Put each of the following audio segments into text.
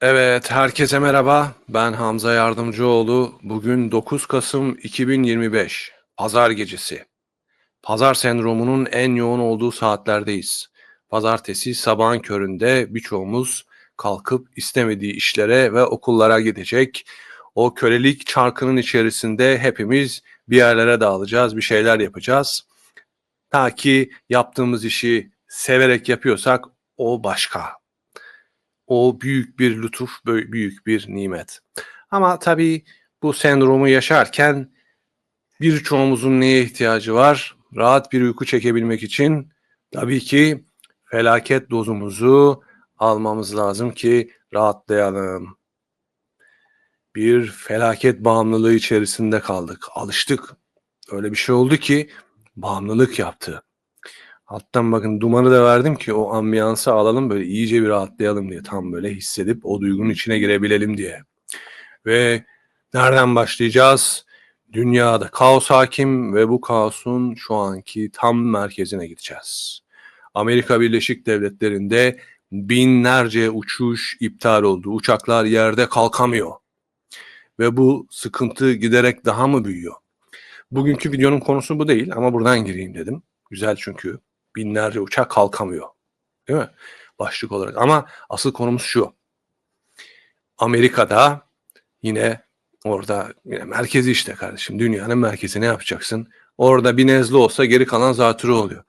Evet, herkese merhaba. Ben Hamza Yardımcıoğlu. Bugün 9 Kasım 2025, Pazar gecesi. Pazar sendromunun en yoğun olduğu saatlerdeyiz. Pazartesi sabahın köründe birçoğumuz kalkıp istemediği işlere ve okullara gidecek. O kölelik çarkının içerisinde hepimiz bir yerlere dağılacağız, bir şeyler yapacağız. Ta ki yaptığımız işi severek yapıyorsak o başka. O büyük bir lütuf, büyük bir nimet. Ama tabii bu sendromu yaşarken birçoğumuzun neye ihtiyacı var? Rahat bir uyku çekebilmek için tabii ki felaket dozumuzu almamız lazım ki rahatlayalım. Bir felaket bağımlılığı içerisinde kaldık. Alıştık. Öyle bir şey oldu ki bağımlılık yaptı. Alttan bakın dumanı da verdim ki o ambiyansı alalım böyle iyice bir rahatlayalım diye. Tam böyle hissedip o duygunun içine girebilelim diye. Ve nereden başlayacağız? Dünyada kaos hakim ve bu kaosun şu anki tam merkezine gideceğiz. Amerika Birleşik Devletleri'nde binlerce uçuş iptal oldu. Uçaklar yerde kalkamıyor. Ve bu sıkıntı giderek daha mı büyüyor? Bugünkü videonun konusu bu değil ama buradan gireyim dedim. Güzel çünkü binlerce uçak kalkamıyor. Değil mi? Başlık olarak. Ama asıl konumuz şu. Amerika'da yine orada yine merkezi işte kardeşim. Dünyanın merkezi ne yapacaksın? Orada bir nezle olsa geri kalan zatürre oluyor.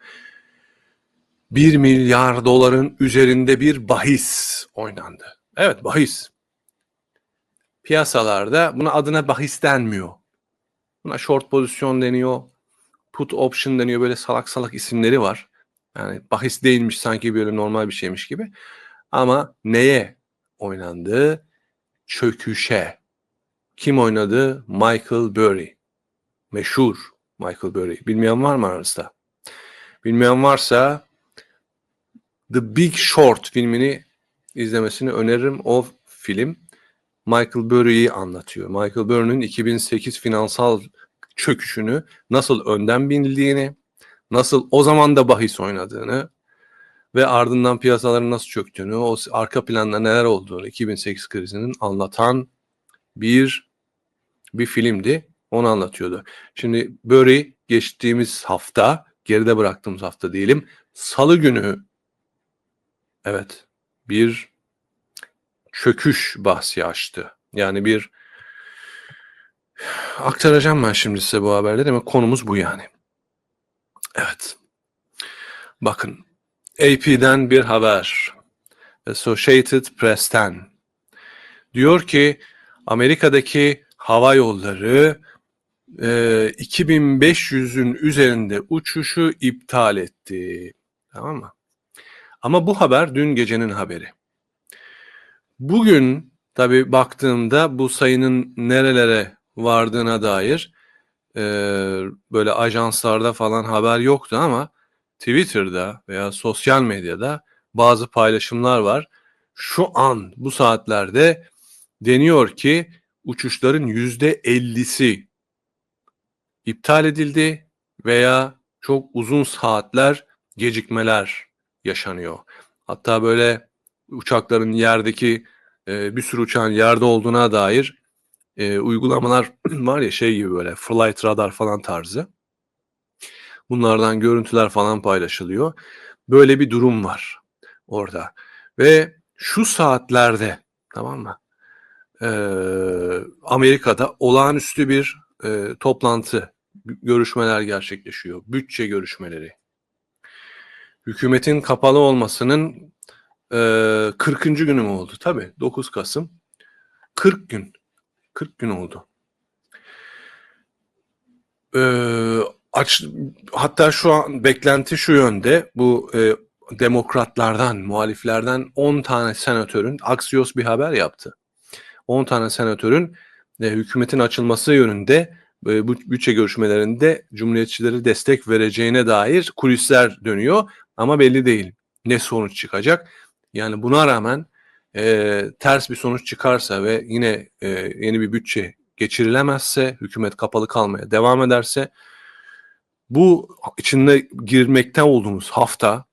1 milyar doların üzerinde bir bahis oynandı. Evet bahis. Piyasalarda buna adına bahis denmiyor. Buna short pozisyon deniyor. Put option deniyor. Böyle salak salak isimleri var. Yani bahis değilmiş sanki böyle normal bir şeymiş gibi. Ama neye oynandı? Çöküşe. Kim oynadı? Michael Burry. Meşhur Michael Burry. Bilmeyen var mı aranızda? Bilmeyen varsa The Big Short filmini izlemesini öneririm. O film Michael Burry'i anlatıyor. Michael Burry'nin 2008 finansal çöküşünü nasıl önden bildiğini, nasıl o zaman da bahis oynadığını ve ardından piyasaların nasıl çöktüğünü, o arka planda neler olduğunu 2008 krizinin anlatan bir bir filmdi. Onu anlatıyordu. Şimdi Burry geçtiğimiz hafta, geride bıraktığımız hafta diyelim, salı günü evet bir çöküş bahsi açtı. Yani bir aktaracağım ben şimdi size bu haberleri ama konumuz bu yani. Evet. Bakın AP'den bir haber. Associated Press'ten. Diyor ki Amerika'daki hava yolları e, 2500'ün üzerinde uçuşu iptal etti. Tamam mı? Ama bu haber dün gecenin haberi. Bugün tabii baktığımda bu sayının nerelere vardığına dair e, böyle ajanslarda falan haber yoktu ama Twitter'da veya sosyal medyada bazı paylaşımlar var. Şu an bu saatlerde deniyor ki uçuşların yüzde 50'si iptal edildi veya çok uzun saatler gecikmeler yaşanıyor. Hatta böyle uçakların yerdeki bir sürü uçağın yerde olduğuna dair e, uygulamalar var ya şey gibi böyle flight radar falan tarzı. Bunlardan görüntüler falan paylaşılıyor. Böyle bir durum var orada. Ve şu saatlerde tamam mı? E, Amerika'da olağanüstü bir e, toplantı, görüşmeler gerçekleşiyor. Bütçe görüşmeleri. Hükümetin kapalı olmasının e, 40. günü mü oldu? Tabii 9 Kasım. 40 gün. 40 gün oldu. Ee, aç, hatta şu an beklenti şu yönde. Bu e, demokratlardan, muhaliflerden 10 tane senatörün, Axios bir haber yaptı. 10 tane senatörün e, hükümetin açılması yönünde e, bu bütçe görüşmelerinde cumhuriyetçileri destek vereceğine dair kulisler dönüyor. Ama belli değil ne sonuç çıkacak. Yani buna rağmen e, ters bir sonuç çıkarsa ve yine e, yeni bir bütçe geçirilemezse, hükümet kapalı kalmaya devam ederse bu içinde girmekte olduğumuz hafta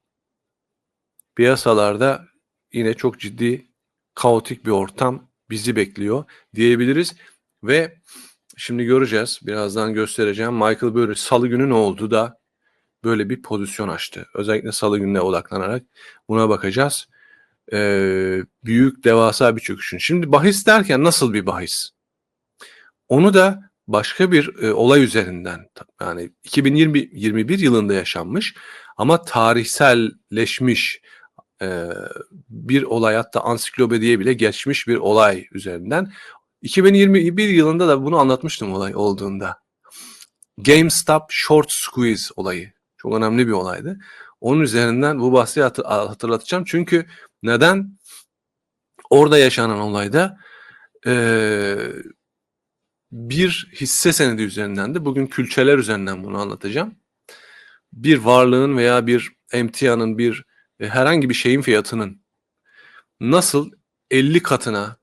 piyasalarda yine çok ciddi kaotik bir ortam bizi bekliyor diyebiliriz ve şimdi göreceğiz. Birazdan göstereceğim. Michael Burry salı günü ne oldu da böyle bir pozisyon açtı. Özellikle salı gününe odaklanarak buna bakacağız. Ee, büyük devasa bir çöküşün. Şimdi bahis derken nasıl bir bahis? Onu da başka bir e, olay üzerinden yani 2021 yılında yaşanmış ama tarihselleşmiş e, bir olay hatta ansiklopediye bile geçmiş bir olay üzerinden 2021 yılında da bunu anlatmıştım olay olduğunda. GameStop Short Squeeze olayı. Çok önemli bir olaydı. Onun üzerinden bu bahsi hatır- hatırlatacağım. Çünkü neden? Orada yaşanan olayda eee, bir hisse senedi üzerinden de bugün külçeler üzerinden bunu anlatacağım. Bir varlığın veya bir emtianın bir e, herhangi bir şeyin fiyatının nasıl 50 katına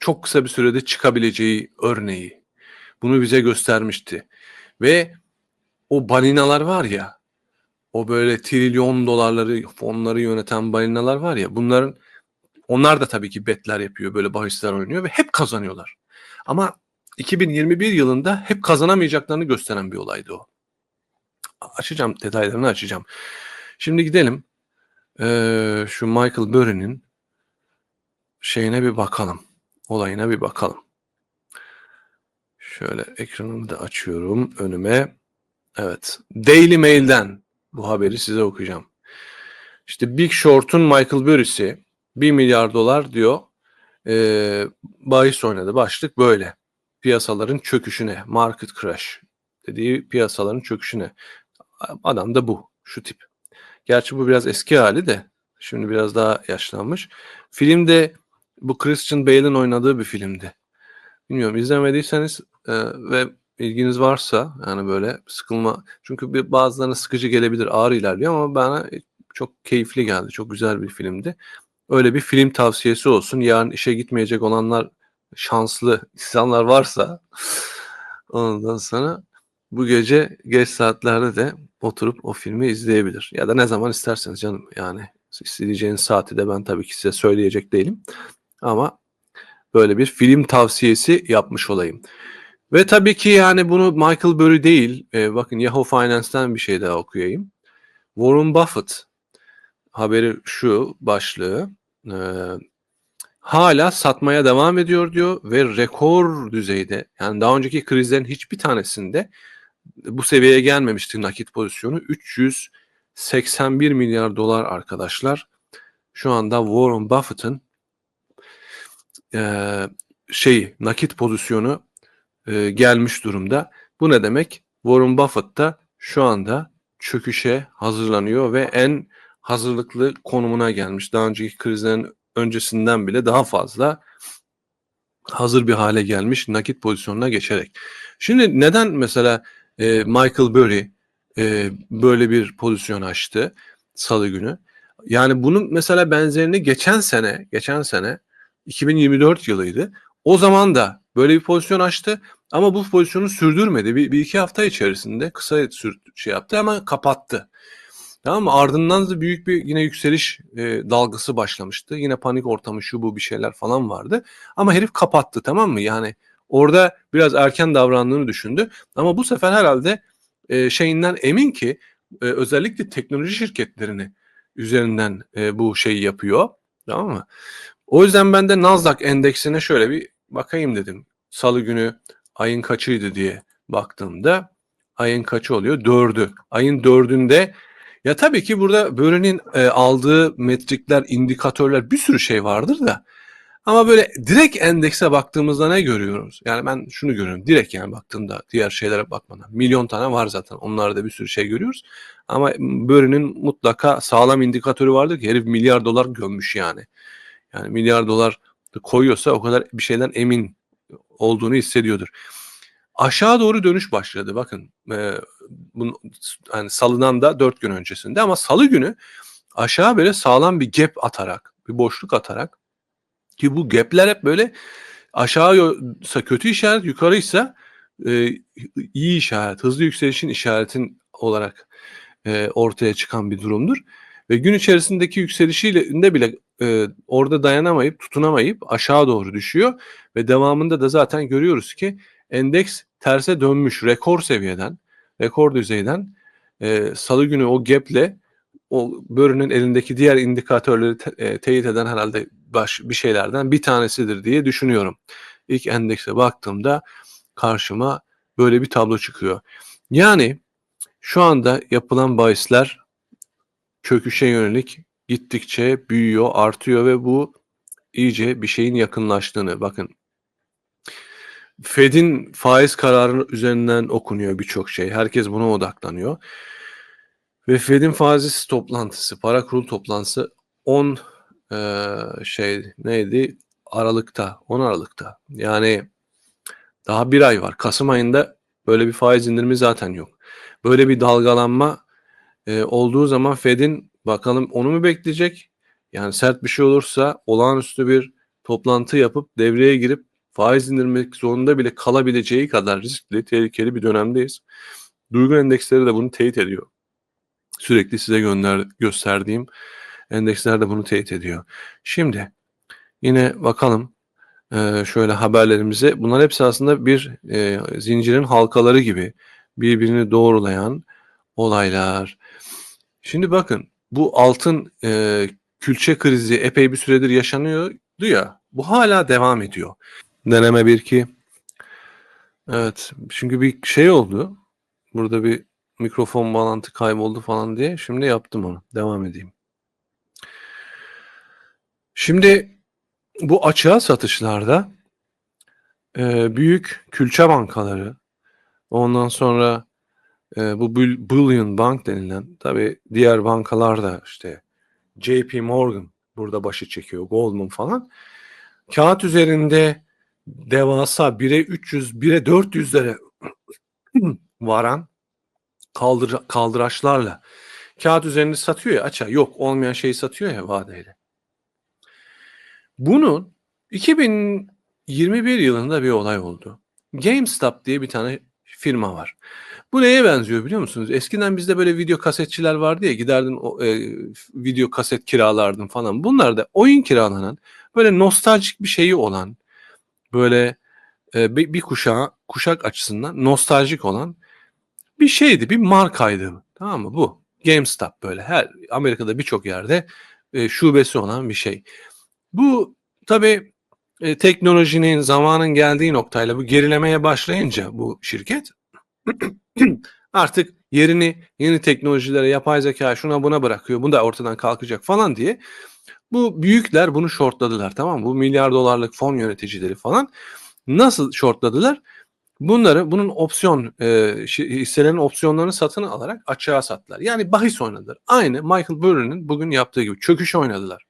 çok kısa bir sürede çıkabileceği örneği. Bunu bize göstermişti. Ve o balinalar var ya, o böyle trilyon dolarları fonları yöneten balinalar var ya, bunların onlar da tabii ki betler yapıyor, böyle bahisler oynuyor ve hep kazanıyorlar. Ama 2021 yılında hep kazanamayacaklarını gösteren bir olaydı o. Açacağım, detaylarını açacağım. Şimdi gidelim. Ee, şu Michael Burry'nin şeyine bir bakalım. Olayına bir bakalım. Şöyle ekranımı da açıyorum önüme. Evet. Daily Mail'den bu haberi size okuyacağım. İşte Big Short'un Michael Burry'si 1 milyar dolar diyor. Ee, bahis oynadı. Başlık böyle. Piyasaların çöküşüne. Market crash dediği piyasaların çöküşüne. Adam da bu. Şu tip. Gerçi bu biraz eski hali de. Şimdi biraz daha yaşlanmış. Filmde bu Christian Bale'in oynadığı bir filmdi. Bilmiyorum izlemediyseniz e, ve ilginiz varsa yani böyle sıkılma çünkü bir bazılarına sıkıcı gelebilir ağır ilerliyor ama bana çok keyifli geldi. Çok güzel bir filmdi. Öyle bir film tavsiyesi olsun. Yarın işe gitmeyecek olanlar şanslı insanlar varsa ondan sonra bu gece geç saatlerde de oturup o filmi izleyebilir. Ya da ne zaman isterseniz canım yani isteyeceğiniz saati de ben tabii ki size söyleyecek değilim. Ama böyle bir film tavsiyesi yapmış olayım. Ve tabii ki yani bunu Michael Burry değil, e, bakın Yahoo Finance'ten bir şey daha okuyayım. Warren Buffett haberi şu başlığı. e, hala satmaya devam ediyor diyor ve rekor düzeyde yani daha önceki krizlerin hiçbir tanesinde bu seviyeye gelmemişti nakit pozisyonu 381 milyar dolar arkadaşlar. Şu anda Warren Buffett'ın eee şey nakit pozisyonu eee, gelmiş durumda. Bu ne demek? Warren Buffett da şu anda çöküşe hazırlanıyor ve en hazırlıklı konumuna gelmiş. Daha önceki krizlerin öncesinden bile daha fazla hazır bir hale gelmiş nakit pozisyonuna geçerek. Şimdi neden mesela e, Michael Burry e, böyle bir pozisyon açtı salı günü? Yani bunun mesela benzerini geçen sene, geçen sene 2024 yılıydı. O zaman da böyle bir pozisyon açtı ama bu pozisyonu sürdürmedi. Bir, bir iki hafta içerisinde kısa sür, şey yaptı ama kapattı. Tamam mı? Ardından da büyük bir yine yükseliş e, dalgası başlamıştı. Yine panik ortamı şu bu bir şeyler falan vardı. Ama herif kapattı tamam mı? Yani orada biraz erken davrandığını düşündü. Ama bu sefer herhalde e, şeyinden emin ki e, özellikle teknoloji şirketlerini üzerinden e, bu şeyi yapıyor. Tamam mı? O yüzden ben de Nasdaq endeksine şöyle bir bakayım dedim. Salı günü ayın kaçıydı diye baktığımda ayın kaçı oluyor? Dördü. Ayın dördünde ya tabii ki burada Böre'nin e, aldığı metrikler, indikatörler bir sürü şey vardır da ama böyle direkt endekse baktığımızda ne görüyoruz? Yani ben şunu görüyorum. Direkt yani baktığımda diğer şeylere bakmadan. Milyon tane var zaten. Onlarda bir sürü şey görüyoruz. Ama Böre'nin mutlaka sağlam indikatörü vardır ki herif milyar dolar gömmüş yani. Yani milyar dolar koyuyorsa o kadar bir şeyden emin olduğunu hissediyordur. Aşağı doğru dönüş başladı. Bakın e, bunu, yani salıdan da 4 gün öncesinde ama salı günü aşağı böyle sağlam bir gap atarak, bir boşluk atarak ki bu gapler hep böyle aşağıysa kötü işaret, yukarıysa e, iyi işaret, hızlı yükselişin işaretin olarak e, ortaya çıkan bir durumdur. Ve gün içerisindeki yükselişiyle bile e, orada dayanamayıp tutunamayıp aşağı doğru düşüyor ve devamında da zaten görüyoruz ki endeks terse dönmüş rekor seviyeden rekor düzeyden e, salı günü o gap'le o Börü'nün elindeki diğer indikatörleri te- e, teyit eden herhalde baş, bir şeylerden bir tanesidir diye düşünüyorum. İlk endekse baktığımda karşıma böyle bir tablo çıkıyor. Yani şu anda yapılan bahisler çöküşe yönelik gittikçe büyüyor, artıyor ve bu iyice bir şeyin yakınlaştığını bakın. Fed'in faiz kararı üzerinden okunuyor birçok şey. Herkes buna odaklanıyor. Ve Fed'in faiz toplantısı, para kurulu toplantısı 10 eee, şey neydi? Aralıkta, 10 Aralık'ta. Yani daha bir ay var. Kasım ayında böyle bir faiz indirimi zaten yok. Böyle bir dalgalanma e, olduğu zaman Fed'in bakalım onu mu bekleyecek? Yani sert bir şey olursa olağanüstü bir toplantı yapıp devreye girip faiz indirmek zorunda bile kalabileceği kadar riskli, tehlikeli bir dönemdeyiz. Duygu endeksleri de bunu teyit ediyor. Sürekli size gönder gösterdiğim endeksler de bunu teyit ediyor. Şimdi yine bakalım e, şöyle haberlerimize. Bunlar hepsi aslında bir e, zincirin halkaları gibi birbirini doğrulayan olaylar. Şimdi bakın bu altın e, külçe krizi epey bir süredir yaşanıyordu ya. Bu hala devam ediyor. Deneme bir ki. Evet. Çünkü bir şey oldu. Burada bir mikrofon bağlantı kayboldu falan diye. Şimdi yaptım onu. Devam edeyim. Şimdi bu açığa satışlarda e, büyük külçe bankaları ondan sonra e, bu Bull- Bullion Bank denilen tabi diğer bankalar da işte JP Morgan burada başı çekiyor Goldman falan kağıt üzerinde devasa 1'e 300 1'e 400'lere varan kaldır, kaldıraçlarla kağıt üzerinde satıyor ya açığa yok olmayan şeyi satıyor ya vadeyle. Bunun 2021 yılında bir olay oldu. GameStop diye bir tane firma var. Bu neye benziyor biliyor musunuz? Eskiden bizde böyle video kasetçiler vardı ya giderdin o, e, video kaset kiralardın falan. Bunlar da oyun kiralanan böyle nostaljik bir şeyi olan böyle e, bir, bir kuşağı kuşak açısından nostaljik olan bir şeydi, bir markaydı. Tamam mı? Bu GameStop böyle her Amerika'da birçok yerde e, şubesi olan bir şey. Bu tabii e, teknolojinin zamanın geldiği noktayla bu gerilemeye başlayınca bu şirket artık yerini yeni teknolojilere, yapay zeka şuna buna bırakıyor. Bu da ortadan kalkacak falan diye bu büyükler bunu shortladılar tamam mı? Bu milyar dolarlık fon yöneticileri falan nasıl shortladılar? Bunları bunun opsiyon e, hisselerin opsiyonlarını satın alarak açığa sattılar. Yani bahis oynadılar. Aynı Michael Burry'nin bugün yaptığı gibi çöküş oynadılar.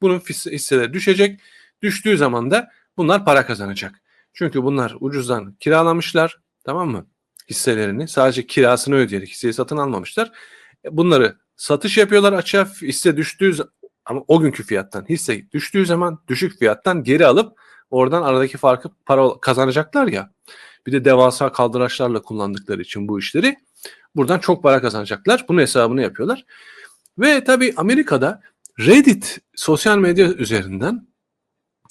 Bunun hisseleri düşecek. Düştüğü zaman da bunlar para kazanacak. Çünkü bunlar ucuzdan kiralamışlar tamam mı? Hisselerini sadece kirasını ödeyerek hisseyi satın almamışlar. E, Bunları satış yapıyorlar açığa hisse düştüğü ama o günkü fiyattan hisse düştüğü zaman düşük fiyattan geri alıp oradan aradaki farkı para kazanacaklar ya. Bir de devasa kaldıraçlarla kullandıkları için bu işleri buradan çok para kazanacaklar. Bunun hesabını yapıyorlar. Ve tabii Amerika'da Reddit sosyal medya üzerinden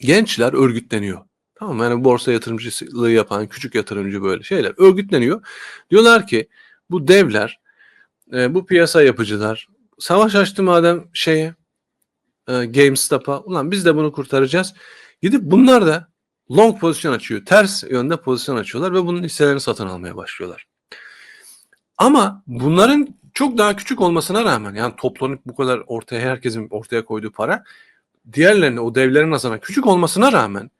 gençler örgütleniyor. Tamam? Yani borsa yatırımcılığı yapan küçük yatırımcı böyle şeyler örgütleniyor. Diyorlar ki bu devler, e, bu piyasa yapıcılar savaş açtı madem şeye e, GameStop'a. Ulan biz de bunu kurtaracağız. Gidip bunlar da long pozisyon açıyor. Ters yönde pozisyon açıyorlar ve bunun hisselerini satın almaya başlıyorlar. Ama bunların çok daha küçük olmasına rağmen yani toplanıp bu kadar ortaya herkesin ortaya koyduğu para diğerlerine o devlerin nazaran küçük olmasına rağmen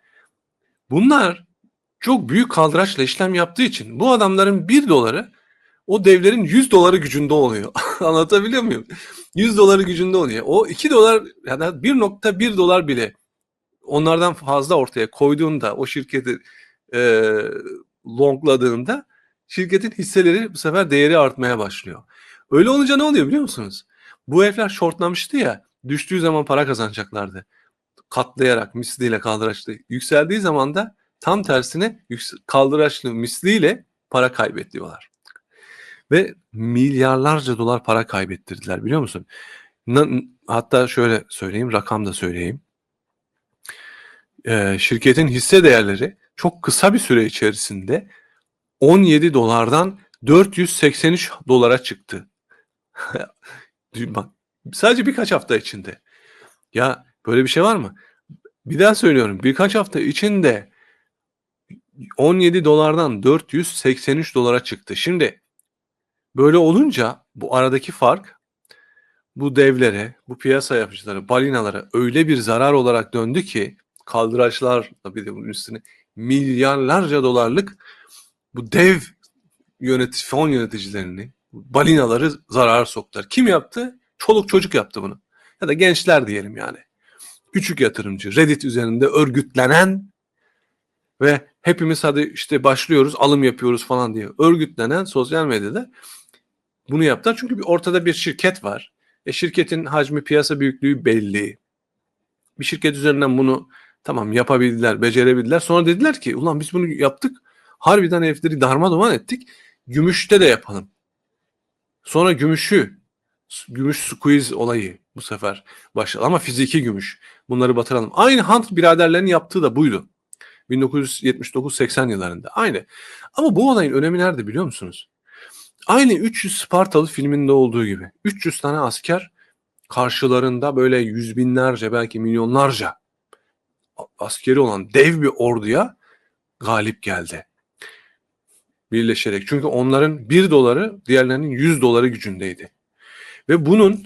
bunlar çok büyük kaldıraçla işlem yaptığı için bu adamların 1 doları o devlerin 100 doları gücünde oluyor. Anlatabiliyor muyum? 100 doları gücünde oluyor. O 2 dolar ya da 1.1 dolar bile onlardan fazla ortaya koyduğunda o şirketi e, longladığında şirketin hisseleri bu sefer değeri artmaya başlıyor. Öyle olunca ne oluyor biliyor musunuz? Bu herifler shortlamıştı ya düştüğü zaman para kazanacaklardı. Katlayarak misliyle kaldıraçlı. Yükseldiği zaman da tam tersine kaldıraçlı misliyle para kaybediyorlar. Ve milyarlarca dolar para kaybettirdiler biliyor musun? Hatta şöyle söyleyeyim, rakam da söyleyeyim. Eee, şirketin hisse değerleri çok kısa bir süre içerisinde 17 dolardan 483 dolara çıktı. Bak, sadece birkaç hafta içinde. Ya böyle bir şey var mı? Bir daha söylüyorum. Birkaç hafta içinde 17 dolardan 483 dolara çıktı. Şimdi böyle olunca bu aradaki fark bu devlere, bu piyasa yapıcıları, balinalara öyle bir zarar olarak döndü ki kaldıraçlar bir de bunun üstüne milyarlarca dolarlık bu dev yönetici, fon yöneticilerini, balinaları zarar soktular. Kim yaptı? Çoluk çocuk yaptı bunu. Ya da gençler diyelim yani. Küçük yatırımcı, Reddit üzerinde örgütlenen ve hepimiz hadi işte başlıyoruz, alım yapıyoruz falan diye örgütlenen sosyal medyada bunu yaptılar. Çünkü bir ortada bir şirket var. E şirketin hacmi, piyasa büyüklüğü belli. Bir şirket üzerinden bunu tamam yapabildiler, becerebildiler. Sonra dediler ki ulan biz bunu yaptık. Harbiden herifleri darmadağın ettik. Gümüşte de yapalım. Sonra gümüşü, gümüş squeeze olayı bu sefer başladı. Ama fiziki gümüş. Bunları batıralım. Aynı Hunt biraderlerin yaptığı da buydu. 1979-80 yıllarında. Aynı. Ama bu olayın önemi nerede biliyor musunuz? Aynı 300 Spartalı filminde olduğu gibi. 300 tane asker karşılarında böyle yüz binlerce belki milyonlarca askeri olan dev bir orduya galip geldi. Birleşerek. Çünkü onların 1 doları diğerlerinin 100 doları gücündeydi. Ve bunun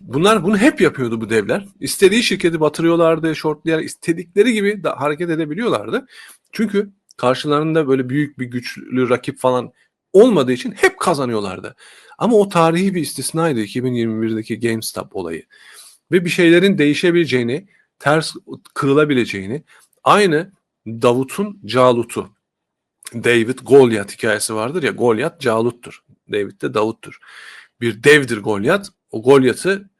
bunlar bunu hep yapıyordu bu devler. İstediği şirketi batırıyorlardı, shortlayarak istedikleri gibi da hareket edebiliyorlardı. Çünkü karşılarında böyle büyük bir güçlü rakip falan olmadığı için hep kazanıyorlardı. Ama o tarihi bir istisnaydı 2021'deki GameStop olayı. Ve bir şeylerin değişebileceğini, ters kırılabileceğini, aynı Davut'un Calut'u, David Goliath hikayesi vardır ya, Goliath Calut'tur. David de Davut'tur. Bir devdir Goliath. O Goliath'ı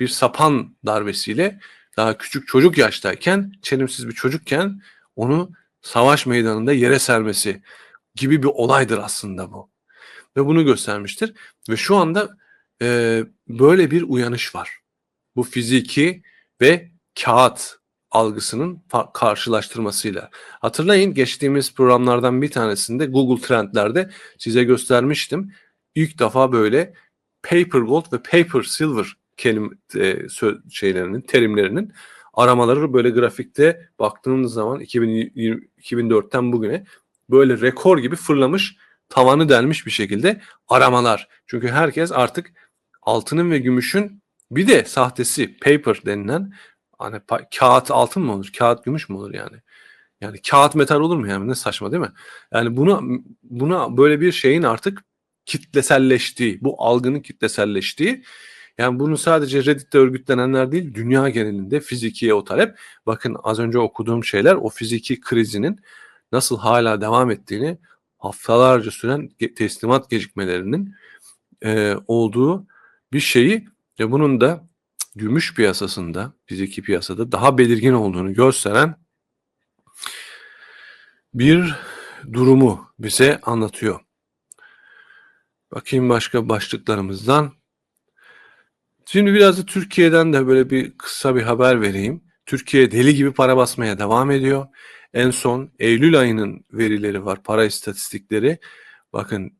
bir sapan darbesiyle daha küçük çocuk yaştayken, çelimsiz bir çocukken onu savaş meydanında yere sermesi gibi bir olaydır aslında bu. Ve bunu göstermiştir. Ve şu anda e, böyle bir uyanış var. Bu fiziki ve kağıt algısının karşılaştırmasıyla. Hatırlayın geçtiğimiz programlardan bir tanesinde Google Trendler'de size göstermiştim. İlk defa böyle paper gold ve paper silver kelime e, şeylerinin terimlerinin aramaları böyle grafikte baktığınız zaman 2020, 2004'ten bugüne böyle rekor gibi fırlamış, tavanı delmiş bir şekilde aramalar. Çünkü herkes artık altının ve gümüşün bir de sahtesi paper denilen hani kağıt altın mı olur, kağıt gümüş mü olur yani? Yani kağıt metal olur mu yani? Ne saçma değil mi? Yani buna buna böyle bir şeyin artık kitleselleştiği, bu algının kitleselleştiği yani bunu sadece Reddit'te örgütlenenler değil, dünya genelinde fizikiye o talep. Bakın az önce okuduğum şeyler o fiziki krizinin nasıl hala devam ettiğini haftalarca süren teslimat gecikmelerinin e, olduğu bir şeyi ve bunun da gümüş piyasasında, fiziki piyasada daha belirgin olduğunu gösteren bir durumu bize anlatıyor. Bakayım başka başlıklarımızdan. Şimdi biraz da Türkiye'den de böyle bir kısa bir haber vereyim. Türkiye deli gibi para basmaya devam ediyor. En son Eylül ayının verileri var, para istatistikleri. Bakın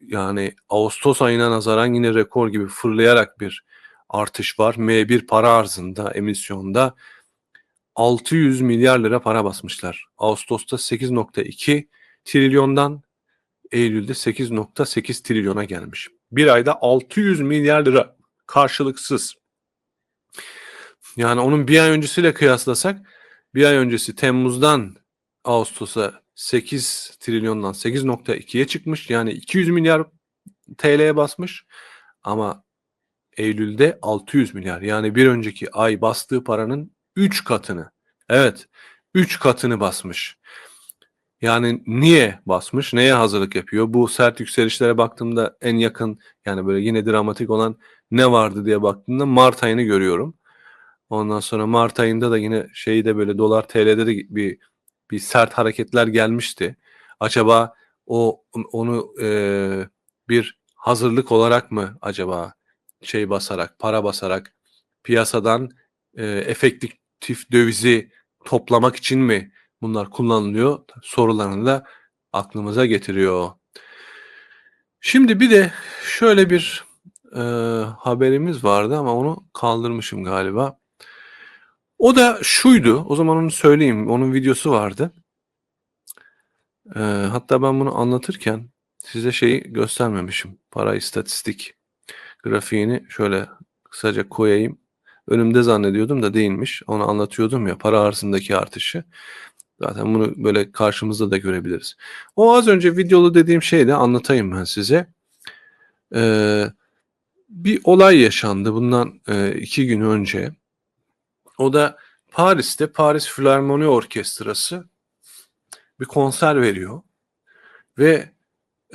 yani Ağustos ayına nazaran yine rekor gibi fırlayarak bir artış var. M1 para arzında, emisyonda 600 milyar lira para basmışlar. Ağustos'ta 8.2 trilyondan Eylül'de 8.8 trilyona gelmiş. Bir ayda 600 milyar lira karşılıksız. Yani onun bir ay öncesiyle kıyaslasak bir ay öncesi Temmuz'dan Ağustos'a 8 trilyondan 8.2'ye çıkmış. Yani 200 milyar TL'ye basmış. Ama Eylül'de 600 milyar. Yani bir önceki ay bastığı paranın 3 katını. Evet 3 katını basmış. Yani niye basmış? Neye hazırlık yapıyor? Bu sert yükselişlere baktığımda en yakın yani böyle yine dramatik olan ne vardı diye baktığımda Mart ayını görüyorum. Ondan sonra Mart ayında da yine şeyde böyle dolar TL'de de bir bir sert hareketler gelmişti. Acaba o onu e, bir hazırlık olarak mı acaba şey basarak, para basarak piyasadan e, efektif dövizi toplamak için mi bunlar kullanılıyor sorularını da aklımıza getiriyor. Şimdi bir de şöyle bir e, haberimiz vardı ama onu kaldırmışım galiba. O da şuydu. O zaman onu söyleyeyim. Onun videosu vardı. E, hatta ben bunu anlatırken size şeyi göstermemişim. Para istatistik grafiğini şöyle kısaca koyayım. Önümde zannediyordum da değilmiş. Onu anlatıyordum ya para arzındaki artışı. Zaten bunu böyle karşımızda da görebiliriz. O az önce videolu dediğim şeyi de anlatayım ben size. Ee, bir olay yaşandı bundan e, iki gün önce. O da Paris'te Paris Filarmoni Orkestrası bir konser veriyor. Ve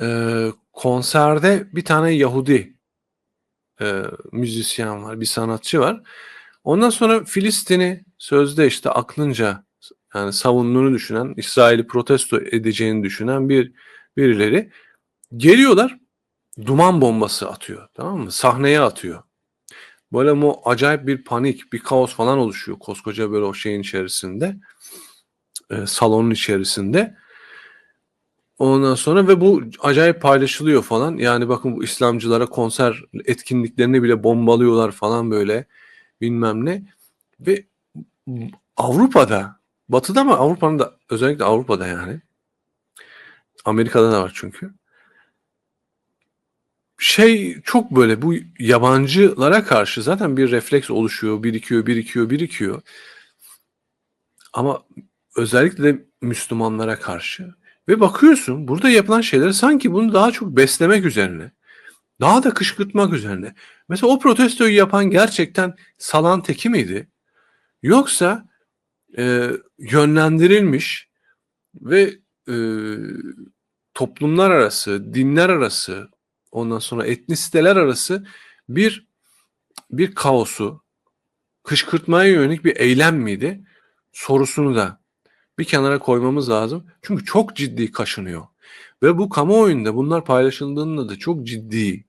e, konserde bir tane Yahudi e, müzisyen var, bir sanatçı var. Ondan sonra Filistin'i sözde işte aklınca yani savunduğunu düşünen, İsrail'i protesto edeceğini düşünen bir birileri geliyorlar duman bombası atıyor tamam mı? Sahneye atıyor. Böyle mu acayip bir panik, bir kaos falan oluşuyor koskoca böyle o şeyin içerisinde. E, salonun içerisinde. Ondan sonra ve bu acayip paylaşılıyor falan. Yani bakın bu İslamcılara konser etkinliklerini bile bombalıyorlar falan böyle bilmem ne. Ve Avrupa'da, Batı'da ama Avrupa'nın da özellikle Avrupa'da yani. Amerika'da da var çünkü. Şey çok böyle bu yabancılara karşı zaten bir refleks oluşuyor, birikiyor, birikiyor, birikiyor. Ama özellikle de Müslümanlara karşı. Ve bakıyorsun burada yapılan şeyler sanki bunu daha çok beslemek üzerine. Daha da kışkırtmak üzerine. Mesela o protestoyu yapan gerçekten salan teki miydi? Yoksa e, yönlendirilmiş ve e, toplumlar arası, dinler arası, ondan sonra etnisiteler arası bir bir kaosu kışkırtmaya yönelik bir eylem miydi? Sorusunu da bir kenara koymamız lazım. Çünkü çok ciddi kaşınıyor. Ve bu kamuoyunda bunlar paylaşıldığında da çok ciddi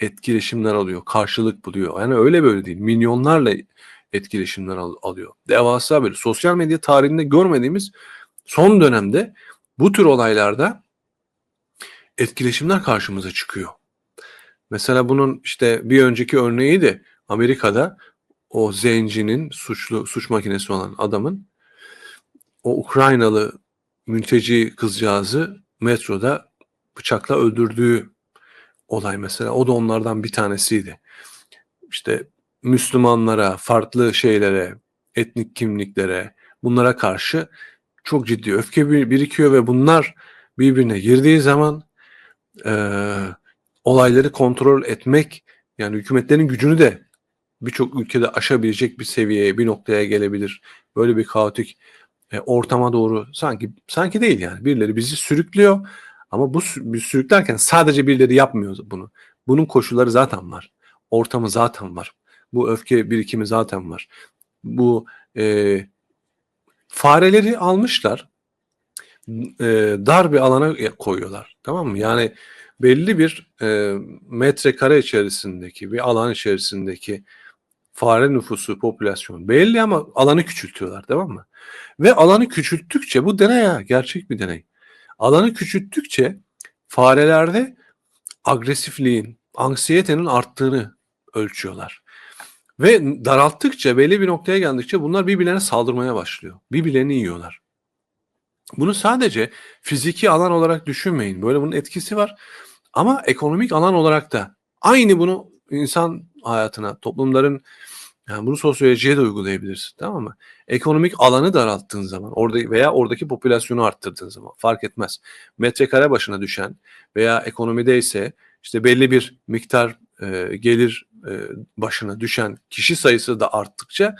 etkileşimler alıyor, karşılık buluyor. Yani öyle böyle değil. Milyonlarla etkileşimler al- alıyor. Devasa böyle sosyal medya tarihinde görmediğimiz son dönemde bu tür olaylarda etkileşimler karşımıza çıkıyor. Mesela bunun işte bir önceki örneği de Amerika'da o zencinin suçlu suç makinesi olan adamın o Ukraynalı mülteci kızcağızı metroda bıçakla öldürdüğü olay mesela. O da onlardan bir tanesiydi. İşte Müslümanlara, farklı şeylere, etnik kimliklere bunlara karşı çok ciddi öfke birikiyor ve bunlar birbirine girdiği zaman e, olayları kontrol etmek yani hükümetlerin gücünü de birçok ülkede aşabilecek bir seviyeye, bir noktaya gelebilir. Böyle bir kaotik e, ortama doğru sanki sanki değil yani. Birileri bizi sürüklüyor ama bu sürüklerken sadece birileri yapmıyor bunu. Bunun koşulları zaten var. Ortamı zaten var. Bu öfke birikimi zaten var. Bu e, fareleri almışlar. E, dar bir alana koyuyorlar. Tamam mı? Yani belli bir e, metrekare içerisindeki bir alan içerisindeki fare nüfusu, popülasyon belli ama alanı küçültüyorlar tamam mı? Ve alanı küçülttükçe bu deney ya gerçek bir deney. Alanı küçülttükçe farelerde agresifliğin, anksiyetenin arttığını ölçüyorlar. Ve daralttıkça belli bir noktaya geldikçe bunlar birbirlerine saldırmaya başlıyor. Birbirlerini yiyorlar. Bunu sadece fiziki alan olarak düşünmeyin. Böyle bunun etkisi var. Ama ekonomik alan olarak da aynı bunu insan hayatına, toplumların yani bunu sosyolojiye de uygulayabilirsin tamam mı? Ekonomik alanı daralttığın zaman orada veya oradaki popülasyonu arttırdığın zaman fark etmez. Metrekare başına düşen veya ekonomide ise işte belli bir miktar e, gelir e, başına düşen kişi sayısı da arttıkça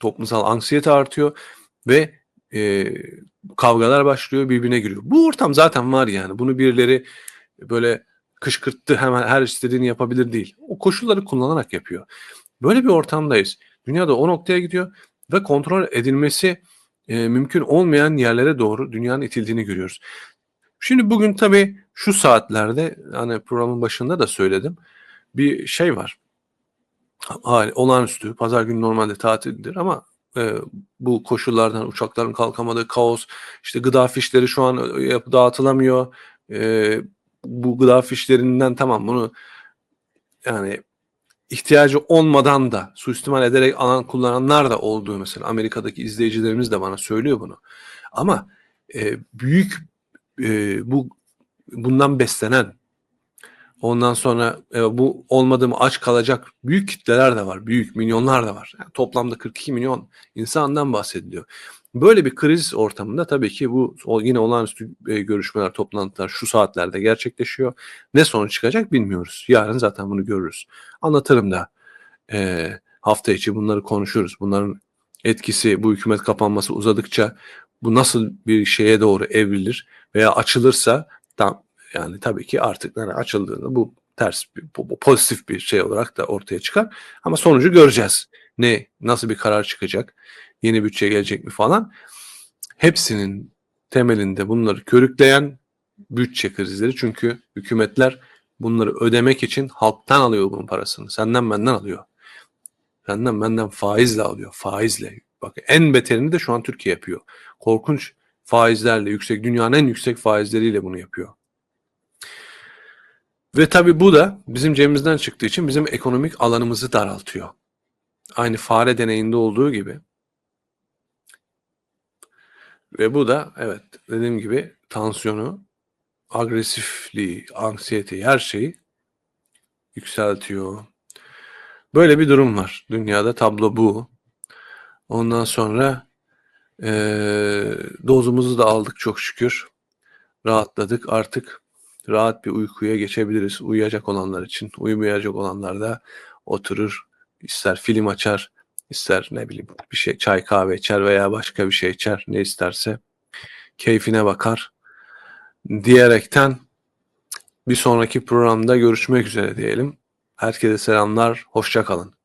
toplumsal anksiyete artıyor ve e, kavgalar başlıyor birbirine giriyor. Bu ortam zaten var yani bunu birileri böyle kışkırttı hemen her istediğini yapabilir değil. O koşulları kullanarak yapıyor. Böyle bir ortamdayız. Dünyada o noktaya gidiyor ve kontrol edilmesi e, mümkün olmayan yerlere doğru dünyanın itildiğini görüyoruz. Şimdi bugün tabii şu saatlerde hani programın başında da söyledim bir şey var. hali olağanüstü. Pazar günü normalde tatildir ama e, bu koşullardan uçakların kalkamadığı kaos, işte gıda fişleri şu an e, dağıtılamıyor. E, bu gıda fişlerinden tamam bunu yani ihtiyacı olmadan da suistimal ederek alan kullananlar da olduğu mesela Amerika'daki izleyicilerimiz de bana söylüyor bunu. Ama e, büyük e, bu bundan beslenen ondan sonra e, bu olmadığımı aç kalacak büyük kitleler de var. Büyük milyonlar da var. Yani toplamda 42 milyon insandan bahsediliyor. Böyle bir kriz ortamında tabii ki bu yine olağanüstü e, görüşmeler, toplantılar şu saatlerde gerçekleşiyor. Ne sonuç çıkacak bilmiyoruz. Yarın zaten bunu görürüz. Anlatırım da e, hafta içi bunları konuşuruz. Bunların etkisi, bu hükümet kapanması uzadıkça bu nasıl bir şeye doğru evrilir veya açılırsa tam yani tabii ki artık yani açıldığında bu ters bir bu- bu pozitif bir şey olarak da ortaya çıkar. Ama sonucu göreceğiz. Ne nasıl bir karar çıkacak? Yeni bütçe gelecek mi falan. Hepsinin temelinde bunları körükleyen bütçe krizleri. Çünkü hükümetler bunları ödemek için halktan alıyor bunun parasını. Senden benden alıyor. Senden benden faizle alıyor. Faizle. Bak en beterini de şu an Türkiye yapıyor. Korkunç faizlerle yüksek dünyanın en yüksek faizleriyle bunu yapıyor. Ve tabii bu da bizim cebimizden çıktığı için bizim ekonomik alanımızı daraltıyor. Aynı fare deneyinde olduğu gibi. Ve bu da evet dediğim gibi tansiyonu, agresifliği, anksiyeteyi her şeyi yükseltiyor. Böyle bir durum var. Dünyada tablo bu. Ondan sonra eee, dozumuzu da aldık çok şükür. Rahatladık. Artık rahat bir uykuya geçebiliriz. Uyuyacak olanlar için. Uyumayacak olanlar da oturur. ister film açar, ister ne bileyim bir şey çay kahve içer veya başka bir şey içer. Ne isterse keyfine bakar. Diyerekten bir sonraki programda görüşmek üzere diyelim. Herkese selamlar. Hoşça kalın.